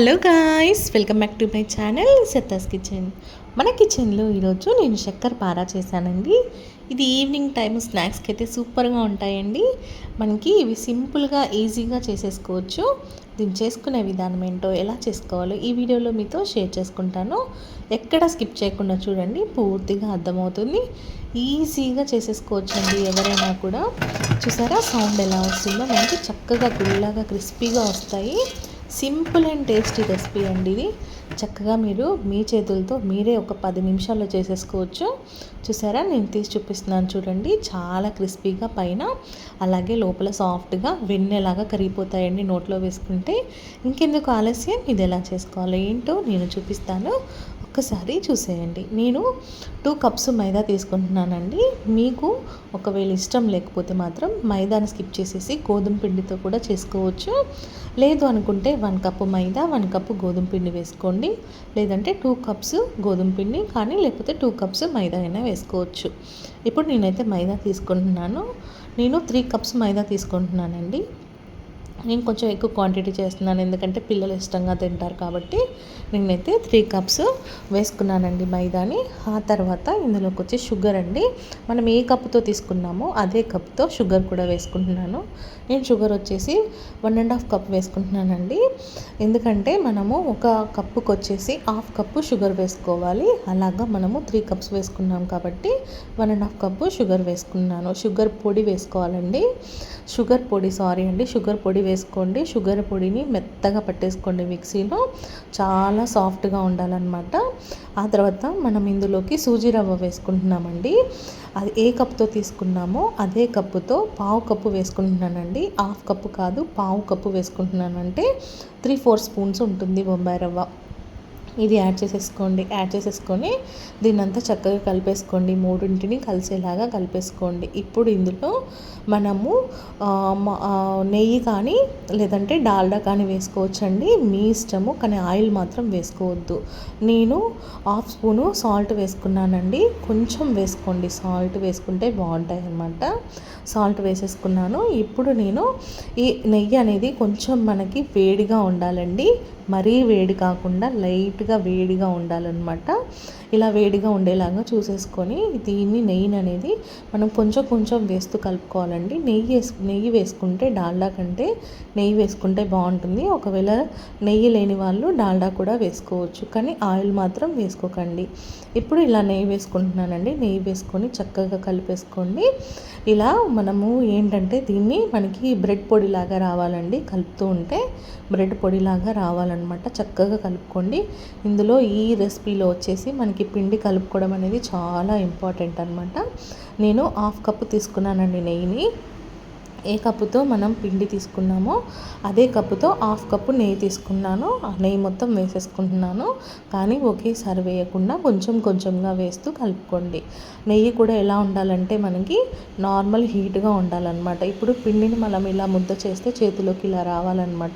Hello guys welcome back to my channel Satta's kitchen మన కిచెన్లో ఈరోజు నేను చక్కెర పారా చేశానండి. ఇది ఈవినింగ్ టైం స్నాక్స్కి అయితే సూపర్గా ఉంటాయండి. మనకి ఇవి సింపుల్గా ఈజీగా చేసేసుకోవచ్చు. దీన్ని చేసుకునే విధానం ఏంటో ఎలా చేసుకోవాలో ఈ వీడియోలో మీతో షేర్ చేసుకుంటాను. ఎక్కడ స్కిప్ చేయకుండా చూడండి పూర్తిగా అర్థమవుతుంది. ఈజీగా చేసేసుకోవచ్చు అండి ఎవరైనా కూడా. చూసారా సౌండ్ ఎలా వస్తుందో? మనకి చక్కగా గుళ్ళగా క్రిస్పీగా వస్తాయి. సింపుల్ అండ్ టేస్టీ రెసిపీ అండి ఇది. చక్కగా మీరు మీ చేతులతో మీరే ఒక పది నిమిషాల్లో చేసేసుకోవచ్చు. చూసారా? నేను తీసి చూపిస్తున్నాను చూడండి. చాలా క్రిస్పీగా పైన అలాగే లోపల సాఫ్ట్గా వెన్నెలాగా కరిగిపోతాయండి నోట్లో వేసుకుంటే. ఇంకెందుకు ఆలస్యం? ఇది ఎలా చేసుకోవాలో? ఏంటో నేను చూపిస్తాను. ఒక్కసారి చూసేయండి. నేను టూ కప్స్ మైదా తీసుకుంటున్నానండి. మీకు ఒకవేళ ఇష్టం లేకపోతే మాత్రం మైదాని స్కిప్ చేసేసి గోధుమ పిండితో కూడా చేసుకోవచ్చు. లేదు అనుకుంటే వన్ కప్పు మైదా వన్ కప్పు గోధుమ పిండి వేసుకోండి. లేదంటే టూ కప్స్ గోధుమ పిండి కానీ లేకపోతే టూ కప్స్ మైదా అయినా వేసుకోవచ్చు. ఇప్పుడు నేనైతే మైదా తీసుకుంటున్నాను. నేను త్రీ కప్స్ మైదా తీసుకుంటున్నానండి. నేను కొంచెం ఎక్కువ క్వాంటిటీ చేస్తున్నాను. ఎందుకంటే పిల్లలు ఇష్టంగా తింటారు కాబట్టి నేనైతే త్రీ కప్స్ వేసుకున్నానండి మైదాని. ఆ తర్వాత ఇందులోకి వచ్చి షుగర్ అండి. మనం ఏ కప్తో తీసుకున్నామో అదే కప్తో షుగర్ కూడా వేసుకుంటున్నాను. నేను షుగర్ వచ్చేసి వన్ అండ్ హాఫ్ కప్ వేసుకుంటున్నానండి. ఎందుకంటే మనము ఒక కప్పుకి వచ్చేసి హాఫ్ కప్పు షుగర్ వేసుకోవాలి. అలాగా మనము త్రీ కప్స్ వేసుకున్నాం కాబట్టి one and half cup sugar వేసుకున్నాను. షుగర్ పొడి వేసుకోవాలండి. షుగర్ పొడి సారీ అండి. షుగర్ పొడి వేసుకోండి. షుగర్ పొడిని మెత్తగా పట్టేసుకోండి మిక్సీలో. చాలా సాఫ్ట్గా ఉండాలన్నమాట. ఆ తర్వాత మనం ఇందులోకి సూజీ రవ్వ వేసుకుంటున్నామండి. అది ఏ కప్తో తీసుకున్నామో అదే కప్పుతో పావు కప్పు వేసుకుంటున్నానండి. హాఫ్ కప్పు కాదు పావు కప్పు వేసుకుంటున్నానంటే త్రీ ఫోర్ స్పూన్స్ ఉంటుంది బొంబాయి రవ్వ. ఇది యాడ్ చేసేసుకోండి యాడ్ చేసేసుకొని దీన్నంతా చక్కగా కలిపేసుకోండి. మూడింటిని కలిసేలాగా కలిపేసుకోండి. ఇప్పుడు ఇందులో మనము నెయ్యి కానీ లేదంటే డాల్డా కానీ వేసుకోవచ్చండి. మీ ఇష్టము కానీ ఆయిల్ మాత్రం వేసుకోవద్దు. నేను హాఫ్ స్పూను సాల్ట్ వేసుకున్నానండి. కొంచెం వేసుకోండి. సాల్ట్ వేసుకుంటే బాగుంటాయి అన్నమాట సాల్ట్ వేసేసుకున్నాను. ఇప్పుడు నేను ఈ నెయ్యి అనేది కొంచెం మనకి వేడిగా ఉండాలండి. మరీ వేడి కాకుండా లైట్గా వేడిగా ఉండాలన్నమాట. ఇలా వేడిగా ఉండేలాగా చూసేసుకొని దీన్ని నెయ్యిని అనేది మనం కొంచెం కొంచెం వేస్తూ కలుపుకోవాలండి. నెయ్యి వేసు నెయ్యి వేసుకుంటే డాల్డా కంటే నెయ్యి వేసుకుంటే బాగుంటుంది. ఒకవేళ నెయ్యి లేని వాళ్ళు డాల్డా కూడా వేసుకోవచ్చు. కానీ ఆయిల్ మాత్రం వేసుకోకండి. ఇప్పుడు ఇలా నెయ్యి వేసుకుంటున్నానండి. నెయ్యి వేసుకొని చక్కగా కలిపేసుకోండి. ఇలా మనము ఏంటంటే దీన్ని మనకి బ్రెడ్ పొడిలాగా రావాలండి. కలుపుతూ ఉంటే బ్రెడ్ పొడిలాగా రావాలన్నమాట. చక్కగా కలుపుకోండి. ఇందులో ఈ రెసిపీలో వచ్చేసి మనకి పిండి కలుపుకోవడం అనేది చాలా ఇంపార్టెంట్ అనమాట నేను హాఫ్ కప్పు తీసుకున్నానండి నెయ్యిని. ఏ కప్పుతో మనం పిండి తీసుకున్నామో అదే కప్పుతో హాఫ్ కప్పు నెయ్యి తీసుకున్నాను. ఆ నెయ్యి మొత్తం వేసేసుకుంటున్నాను. కానీ ఒకేసారి వేయకుండా కొంచెం కొంచెంగా వేస్తూ కలుపుకోండి. నెయ్యి కూడా ఎలా ఉండాలంటే మనకి నార్మల్ హీట్గా ఉండాలన్నమాట. ఇప్పుడు పిండిని మనం ఇలా ముద్ద చేస్తే చేతిలోకి ఇలా రావాలన్నమాట.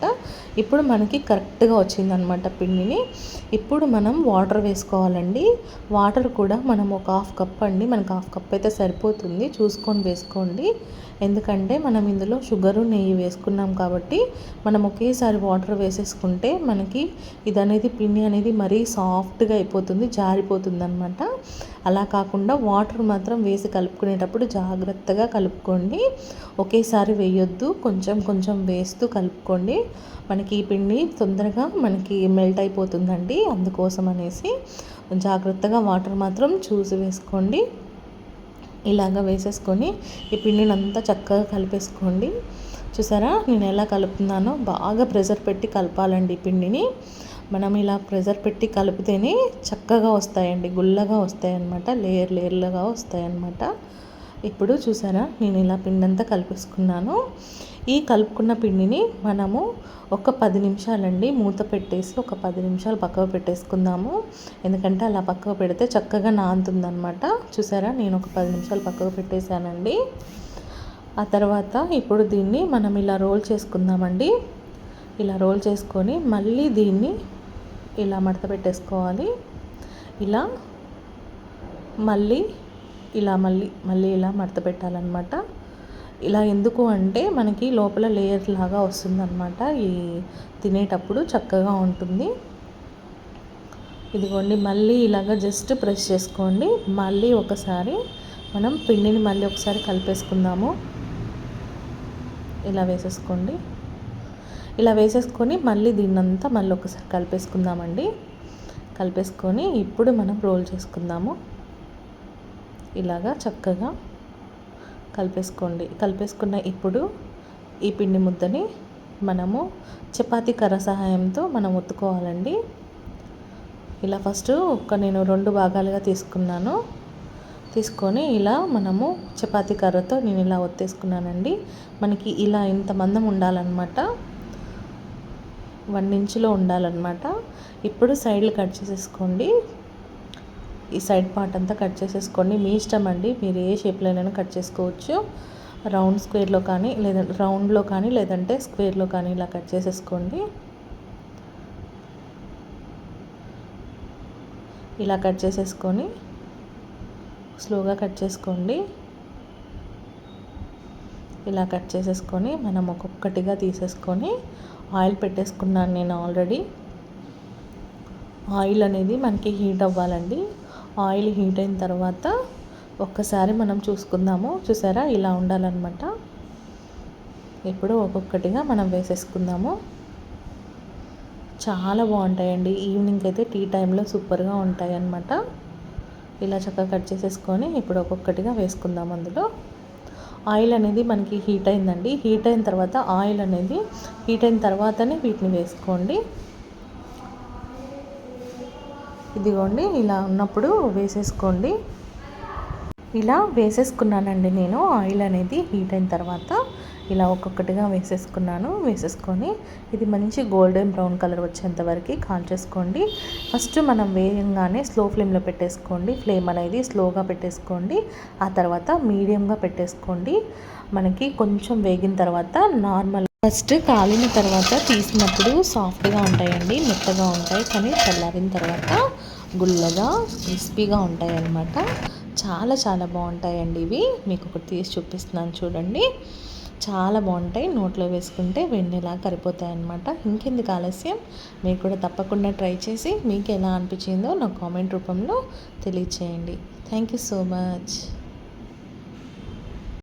ఇప్పుడు మనకి కరెక్ట్గా వచ్చిందనమాట పిండిని. ఇప్పుడు మనం వాటర్ వేసుకోవాలండి. వాటర్ కూడా మనం ఒక హాఫ్ కప్ అండి. మనకు హాఫ్ కప్ అయితే సరిపోతుంది. చూసుకొని వేసుకోండి. ఎందుకంటే మనం ఇందులో షుగరు నెయ్యి వేసుకున్నాం కాబట్టి మనం ఒకేసారి వాటర్ వేసేసుకుంటే మనకి ఇది అనేది పిండి అనేది మరీ సాఫ్ట్గా అయిపోతుంది జారిపోతుంది అనమాట అలా కాకుండా వాటర్ మాత్రం వేసి కలుపుకునేటప్పుడు జాగ్రత్తగా కలుపుకోండి. ఒకేసారి వేయొద్దు కొంచెం కొంచెం వేస్తూ కలుపుకోండి. మనకి ఈ పిండి తొందరగా మనకి మెల్ట్ అయిపోతుందండి అందుకోసం అనేసి జాగ్రత్తగా వాటర్ మాత్రం చూసి వేసుకోండి. ఇలాగ వేసేసుకొని ఈ పిండిని అంతా చక్కగా కలిపేసుకోండి. చూసారా? నేను ఎలా కలుపుతున్నానో బాగా ప్రెషర్ పెట్టి కలపాలండి పిండిని. మనం ఇలా ప్రెషర్ పెట్టి కలిపితేనే చక్కగా వస్తాయండి. గుల్లగా వస్తాయన్నమాట. లేయర్ లేయర్లుగా వస్తాయన్నమాట. ఇప్పుడు చూసారా? నేను ఇలా పిండి అంతా కలిపేసుకున్నాను. ఈ కలుపుకున్న పిండిని మనము ఒక పది నిమిషాలండి మూత పెట్టేసి ఒక పది నిమిషాలు పక్కకు పెట్టేసుకుందాము. ఎందుకంటే అలా పక్కకు పెడితే చక్కగా నాంతుందనమాట చూసారా? నేను ఒక పది నిమిషాలు పక్కకు పెట్టేశానండి. ఆ తర్వాత ఇప్పుడు దీన్ని మనం ఇలా రోల్ చేసుకుందామండి. ఇలా రోల్ చేసుకొని మళ్ళీ దీన్ని ఇలా మడత పెట్టేసుకోవాలి. ఇలా మళ్ళీ ఇలా మళ్ళీ మళ్ళీ ఇలా మడత పెట్టాలన్నమాట. ఇలా ఎందుకు అంటే మనకి లోపల లేయర్ లాగా వస్తుందన్నమాట. ఈ తినేటప్పుడు చక్కగా ఉంటుంది. ఇదిగోండి మళ్ళీ ఇలాగ జస్ట్ ప్రెస్ చేసుకోండి. మళ్ళీ ఒకసారి మనం పిండిని మళ్ళీ ఒకసారి కలిపేసుకుందాము. ఇలా వేసేసుకోండి. ఇలా వేసేసుకొని మళ్ళీ దీన్నంతా మళ్ళీ ఒకసారి కలిపేసుకుందామండి. కలిపేసుకొని ఇప్పుడు మనం రోల్ చేసుకుందాము. ఇలాగా చక్కగా కలిపేసుకోండి. కలిపేసుకున్న ఇప్పుడు ఈ పిండి ముద్దని మనము చపాతీ కర్ర సహాయంతో మనం ఒత్తుకోవాలండి. ఇలా ఫస్ట్ ఒక నేను రెండు భాగాలుగా తీసుకున్నాను. తీసుకొని ఇలా మనము చపాతీ కర్రతో నేను ఇలా ఒత్తేసుకున్నానండి. మనకి ఇలా ఇంత మందం ఉండాలన్నమాట. వన్ ఇంచులో ఉండాలన్నమాట. ఇప్పుడు సైడ్లు కట్ చేసేసుకోండి. ఈ సైడ్ పార్ట్ అంతా కట్ చేసేసుకోండి. మీ ఇష్టం అండి. మీరు ఏ షేప్లోనైనా కట్ చేసుకోవచ్చు. రౌండ్ స్క్వేర్లో కానీ లేదంటే రౌండ్లో కానీ లేదంటే స్క్వేర్లో కానీ ఇలా కట్ చేసేసుకోండి. ఇలా కట్ చేసేసుకొని స్లోగా కట్ చేసుకోండి. ఇలా కట్ చేసేసుకొని మనం ఒక్కొక్కటిగా తీసేసుకొని ఆయిల్ పెట్టేసుకున్నాను నేను ఆల్రెడీ. ఆయిల్ అనేది మనకి హీట్ అవ్వాలండి. ఆయిల్ హీట్ అయిన తర్వాత ఒక్కసారి మనం చూసుకుందాము. చూసారా? ఇలా ఉండాలన్నమాట. ఇప్పుడు ఒక్కొక్కటిగా మనం వేసేసుకుందాము. చాలా బాగుంటాయండి. ఈవినింగ్ అయితే టీ టైంలో సూపర్గా ఉంటాయి అన్నమాట ఇలా చక్కగా కట్ చేసేసుకొని ఇప్పుడు ఒక్కొక్కటిగా వేసుకుందాం అందులో. ఆయిల్ అనేది మనకి హీట్ అయిందండి. హీట్ అయిన తర్వాత ఆయిల్ అనేది హీట్ అయిన తర్వాతనే వీటిని వేసుకోండి. ఇదిగోండి ఇలా ఉన్నప్పుడు వేసేసుకోండి. ఇలా వేసేసుకున్నానండి నేను. ఆయిల్ అనేది హీట్ అయిన తర్వాత ఇలా ఒక్కొక్కటిగా వేసేసుకున్నాను. వేసేసుకొని ఇది మంచి గోల్డెన్ బ్రౌన్ కలర్ వచ్చేంత వరకు కాల్ చేసుకోండి. ఫస్ట్ మనం వేయంగానే స్లో ఫ్లేమ్లో పెట్టేసుకోండి. ఫ్లేమ్ అనేది స్లోగా పెట్టేసుకోండి. ఆ తర్వాత మీడియంగా పెట్టేసుకోండి. మనకి కొంచెం వేగిన తర్వాత నార్మల్ ఫస్ట్ కాలిన తర్వాత తీసినప్పుడు సాఫ్ట్గా ఉంటాయండి. మెత్తగా ఉంటాయి. కానీ చల్లారిన తర్వాత గుల్లగా క్రిస్పీగా ఉంటాయి అన్నమాట చాలా చాలా బాగుంటాయండి ఇవి. మీకు ఒకటి తీసి చూపిస్తున్నాను చూడండి. చాలా బాగుంటాయి. నోట్లో వేసుకుంటే వెన్నెలా కరిపోతాయి అన్నమాట ఇంకెందుకు ఆలస్యం? మీరు కూడా తప్పకుండా ట్రై చేసి మీకు ఎలా అనిపించిందో నా కామెంట్ రూపంలో తెలియచేయండి. Thank you so much.